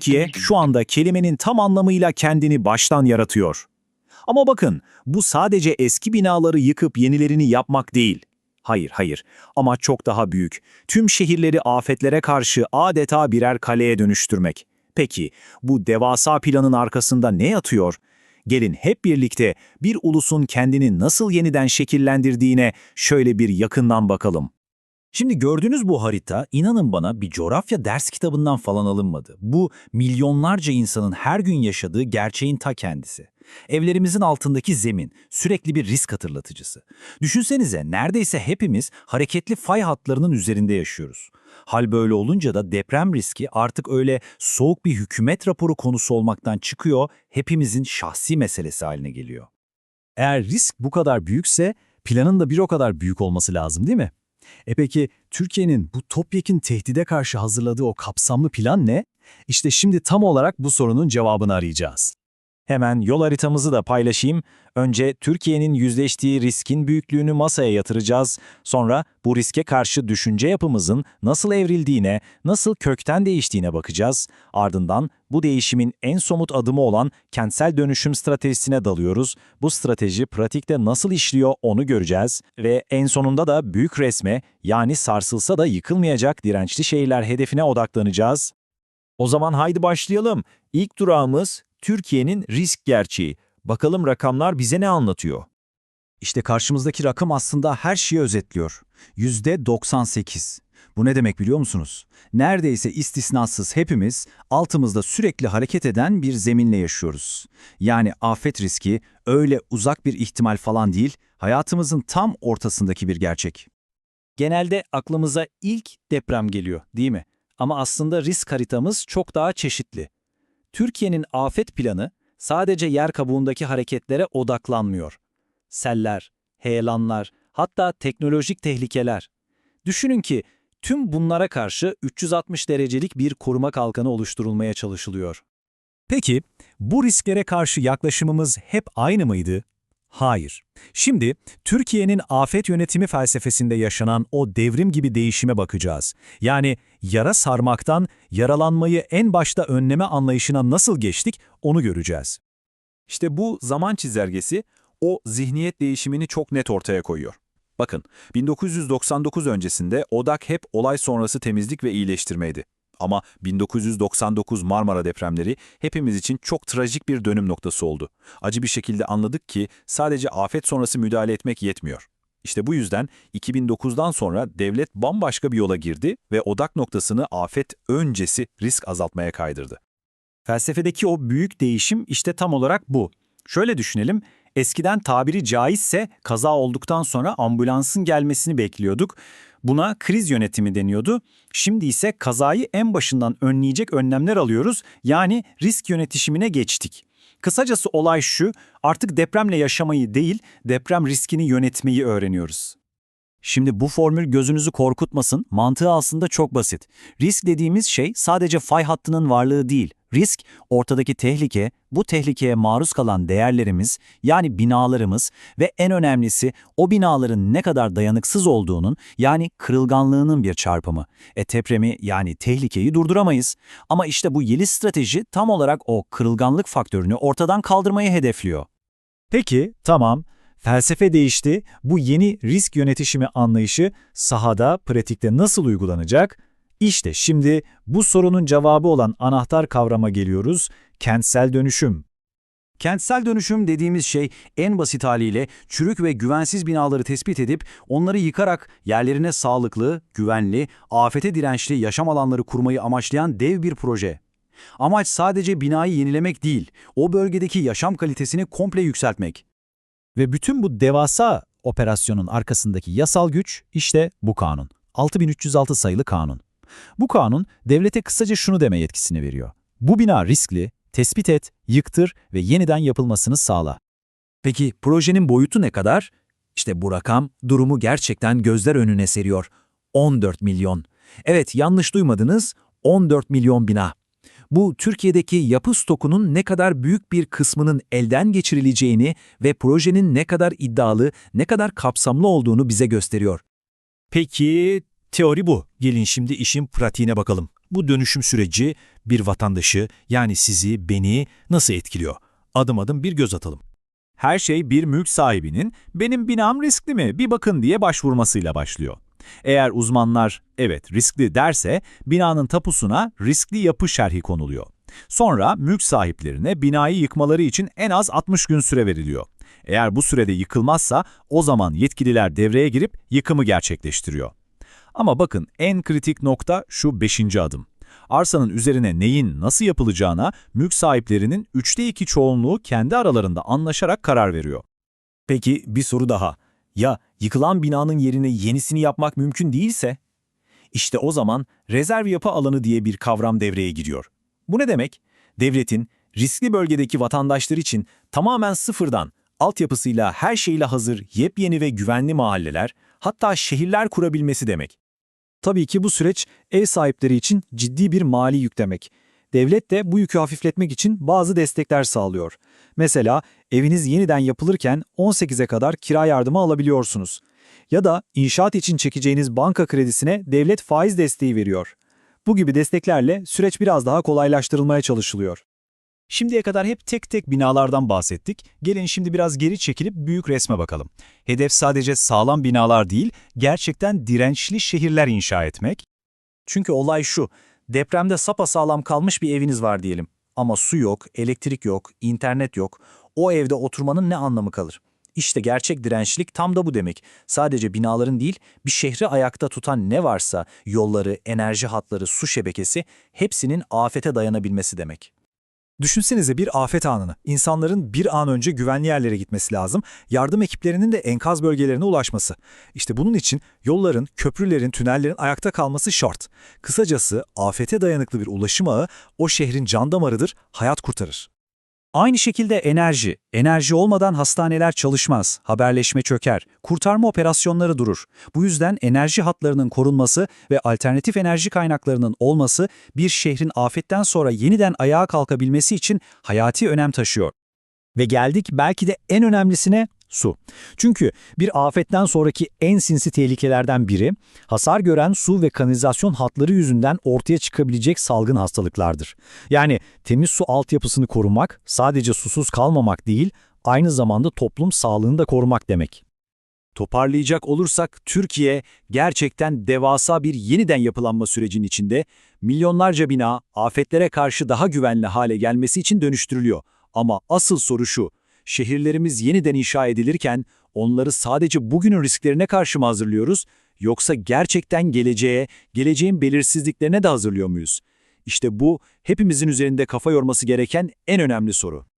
Türkiye şu anda kelimenin tam anlamıyla kendini baştan yaratıyor. Ama bakın, bu sadece eski binaları yıkıp yenilerini yapmak değil. Hayır, hayır. Ama çok daha büyük. Tüm şehirleri afetlere karşı adeta birer kaleye dönüştürmek. Peki, bu devasa planın arkasında ne yatıyor? Gelin hep birlikte bir ulusun kendini nasıl yeniden şekillendirdiğine şöyle bir yakından bakalım. Şimdi gördüğünüz bu harita inanın bana bir coğrafya ders kitabından falan alınmadı. Bu milyonlarca insanın her gün yaşadığı gerçeğin ta kendisi. Evlerimizin altındaki zemin sürekli bir risk hatırlatıcısı. Düşünsenize neredeyse hepimiz hareketli fay hatlarının üzerinde yaşıyoruz. Hal böyle olunca da deprem riski artık öyle soğuk bir hükümet raporu konusu olmaktan çıkıyor, hepimizin şahsi meselesi haline geliyor. Eğer risk bu kadar büyükse planın da bir o kadar büyük olması lazım değil mi? E peki Türkiye'nin bu topyekün tehdide karşı hazırladığı o kapsamlı plan ne? İşte şimdi tam olarak bu sorunun cevabını arayacağız. Hemen yol haritamızı da paylaşayım. Önce Türkiye'nin yüzleştiği riskin büyüklüğünü masaya yatıracağız. Sonra bu riske karşı düşünce yapımızın nasıl evrildiğine, nasıl kökten değiştiğine bakacağız. Ardından bu değişimin en somut adımı olan kentsel dönüşüm stratejisine dalıyoruz. Bu strateji pratikte nasıl işliyor onu göreceğiz. Ve en sonunda da büyük resme yani sarsılsa da yıkılmayacak dirençli şehirler hedefine odaklanacağız. O zaman haydi başlayalım. İlk durağımız Türkiye'nin risk gerçeği. Bakalım rakamlar bize ne anlatıyor? İşte karşımızdaki rakam aslında her şeyi özetliyor. %98. Bu ne demek biliyor musunuz? Neredeyse istisnasız hepimiz altımızda sürekli hareket eden bir zeminle yaşıyoruz. Yani afet riski öyle uzak bir ihtimal falan değil, hayatımızın tam ortasındaki bir gerçek. Genelde aklımıza ilk deprem geliyor, değil mi? Ama aslında risk haritamız çok daha çeşitli. Türkiye'nin afet planı sadece yer kabuğundaki hareketlere odaklanmıyor. Seller, heyelanlar, hatta teknolojik tehlikeler. Düşünün ki tüm bunlara karşı 360 derecelik bir koruma kalkanı oluşturulmaya çalışılıyor. Peki bu risklere karşı yaklaşımımız hep aynı mıydı? Hayır. Şimdi Türkiye'nin afet yönetimi felsefesinde yaşanan o devrim gibi değişime bakacağız. Yani yara sarmaktan yaralanmayı en başta önleme anlayışına nasıl geçtik onu göreceğiz. İşte bu zaman çizelgesi o zihniyet değişimini çok net ortaya koyuyor. Bakın, 1999 öncesinde odak hep olay sonrası temizlik ve iyileştirmeydi. Ama 1999 Marmara depremleri hepimiz için çok trajik bir dönüm noktası oldu. Acı bir şekilde anladık ki sadece afet sonrası müdahale etmek yetmiyor. İşte bu yüzden 2009'dan sonra devlet bambaşka bir yola girdi ve odak noktasını afet öncesi risk azaltmaya kaydırdı. Felsefedeki o büyük değişim işte tam olarak bu. Şöyle düşünelim, eskiden tabiri caizse kaza olduktan sonra ambulansın gelmesini bekliyorduk. Buna kriz yönetimi deniyordu. Şimdi ise kazayı en başından önleyecek önlemler alıyoruz. Yani risk yönetişimine geçtik. Kısacası olay şu, artık depremle yaşamayı değil, deprem riskini yönetmeyi öğreniyoruz. Şimdi bu formül gözünüzü korkutmasın, mantığı aslında çok basit. Risk dediğimiz şey sadece fay hattının varlığı değil. Risk, ortadaki tehlike, bu tehlikeye maruz kalan değerlerimiz, yani binalarımız ve en önemlisi o binaların ne kadar dayanıksız olduğunun, yani kırılganlığının bir çarpımı. E depremi yani tehlikeyi durduramayız. Ama işte bu yeni strateji tam olarak o kırılganlık faktörünü ortadan kaldırmayı hedefliyor. Peki, tamam. Felsefe değişti. Bu yeni risk yönetişimi anlayışı sahada, pratikte nasıl uygulanacak? İşte şimdi bu sorunun cevabı olan anahtar kavrama geliyoruz, kentsel dönüşüm. Kentsel dönüşüm dediğimiz şey en basit haliyle çürük ve güvensiz binaları tespit edip onları yıkarak yerlerine sağlıklı, güvenli, afete dirençli yaşam alanları kurmayı amaçlayan dev bir proje. Amaç sadece binayı yenilemek değil, o bölgedeki yaşam kalitesini komple yükseltmek. Ve bütün bu devasa operasyonun arkasındaki yasal güç işte bu kanun. 6306 sayılı kanun. Bu kanun devlete kısaca şunu deme yetkisini veriyor. Bu bina riskli, tespit et, yıktır ve yeniden yapılmasını sağla. Peki projenin boyutu ne kadar? İşte bu rakam durumu gerçekten gözler önüne seriyor. 14 milyon. Evet yanlış duymadınız, 14 milyon bina. Bu Türkiye'deki yapı stokunun ne kadar büyük bir kısmının elden geçirileceğini ve projenin ne kadar iddialı, ne kadar kapsamlı olduğunu bize gösteriyor. Peki teori bu. Gelin şimdi işin pratiğine bakalım. Bu dönüşüm süreci bir vatandaşı yani sizi, beni nasıl etkiliyor? Adım adım bir göz atalım. Her şey bir mülk sahibinin benim binam riskli mi bir bakın diye başvurmasıyla başlıyor. Eğer uzmanlar evet riskli derse binanın tapusuna riskli yapı şerhi konuluyor. Sonra mülk sahiplerine binayı yıkmaları için en az 60 gün süre veriliyor. Eğer bu sürede yıkılmazsa o zaman yetkililer devreye girip yıkımı gerçekleştiriyor. Ama bakın en kritik nokta şu 5. adım. Arsanın üzerine neyin nasıl yapılacağına mülk sahiplerinin 3'te 2 çoğunluğu kendi aralarında anlaşarak karar veriyor. Peki bir soru daha. Ya yıkılan binanın yerine yenisini yapmak mümkün değilse? İşte o zaman rezerv yapı alanı diye bir kavram devreye giriyor. Bu ne demek? Devletin riskli bölgedeki vatandaşlar için tamamen sıfırdan, altyapısıyla her şeyle hazır yepyeni ve güvenli mahalleler, hatta şehirler kurabilmesi demek. Tabii ki bu süreç ev sahipleri için ciddi bir mali yük demek. Devlet de bu yükü hafifletmek için bazı destekler sağlıyor. Mesela eviniz yeniden yapılırken 18'e kadar kira yardımı alabiliyorsunuz. Ya da inşaat için çekeceğiniz banka kredisine devlet faiz desteği veriyor. Bu gibi desteklerle süreç biraz daha kolaylaştırılmaya çalışılıyor. Şimdiye kadar hep tek tek binalardan bahsettik. Gelin şimdi biraz geri çekilip büyük resme bakalım. Hedef sadece sağlam binalar değil, gerçekten dirençli şehirler inşa etmek. Çünkü olay şu, depremde sapasağlam kalmış bir eviniz var diyelim. Ama su yok, elektrik yok, internet yok. O evde oturmanın ne anlamı kalır? İşte gerçek dirençlik tam da bu demek. Sadece binaların değil, bir şehri ayakta tutan ne varsa, yolları, enerji hatları, su şebekesi, hepsinin afete dayanabilmesi demek. Düşünsenize bir afet anını. İnsanların bir an önce güvenli yerlere gitmesi lazım. Yardım ekiplerinin de enkaz bölgelerine ulaşması. İşte bunun için yolların, köprülerin, tünellerin ayakta kalması şart. Kısacası afete dayanıklı bir ulaşım ağı o şehrin can damarıdır, hayat kurtarır. Aynı şekilde enerji. Enerji olmadan hastaneler çalışmaz, haberleşme çöker, kurtarma operasyonları durur. Bu yüzden enerji hatlarının korunması ve alternatif enerji kaynaklarının olması bir şehrin afetten sonra yeniden ayağa kalkabilmesi için hayati önem taşıyor. Ve geldik belki de en önemlisine su. Çünkü bir afetten sonraki en sinsi tehlikelerden biri hasar gören su ve kanalizasyon hatları yüzünden ortaya çıkabilecek salgın hastalıklardır. Yani temiz su altyapısını korumak sadece susuz kalmamak değil, aynı zamanda toplum sağlığını da korumak demek. Toparlayacak olursak Türkiye gerçekten devasa bir yeniden yapılanma sürecinin içinde milyonlarca bina afetlere karşı daha güvenli hale gelmesi için dönüştürülüyor. Ama asıl soru şu, şehirlerimiz yeniden inşa edilirken onları sadece bugünün risklerine karşı mı hazırlıyoruz yoksa gerçekten geleceğe, geleceğin belirsizliklerine de hazırlıyor muyuz? İşte bu hepimizin üzerinde kafa yorması gereken en önemli soru.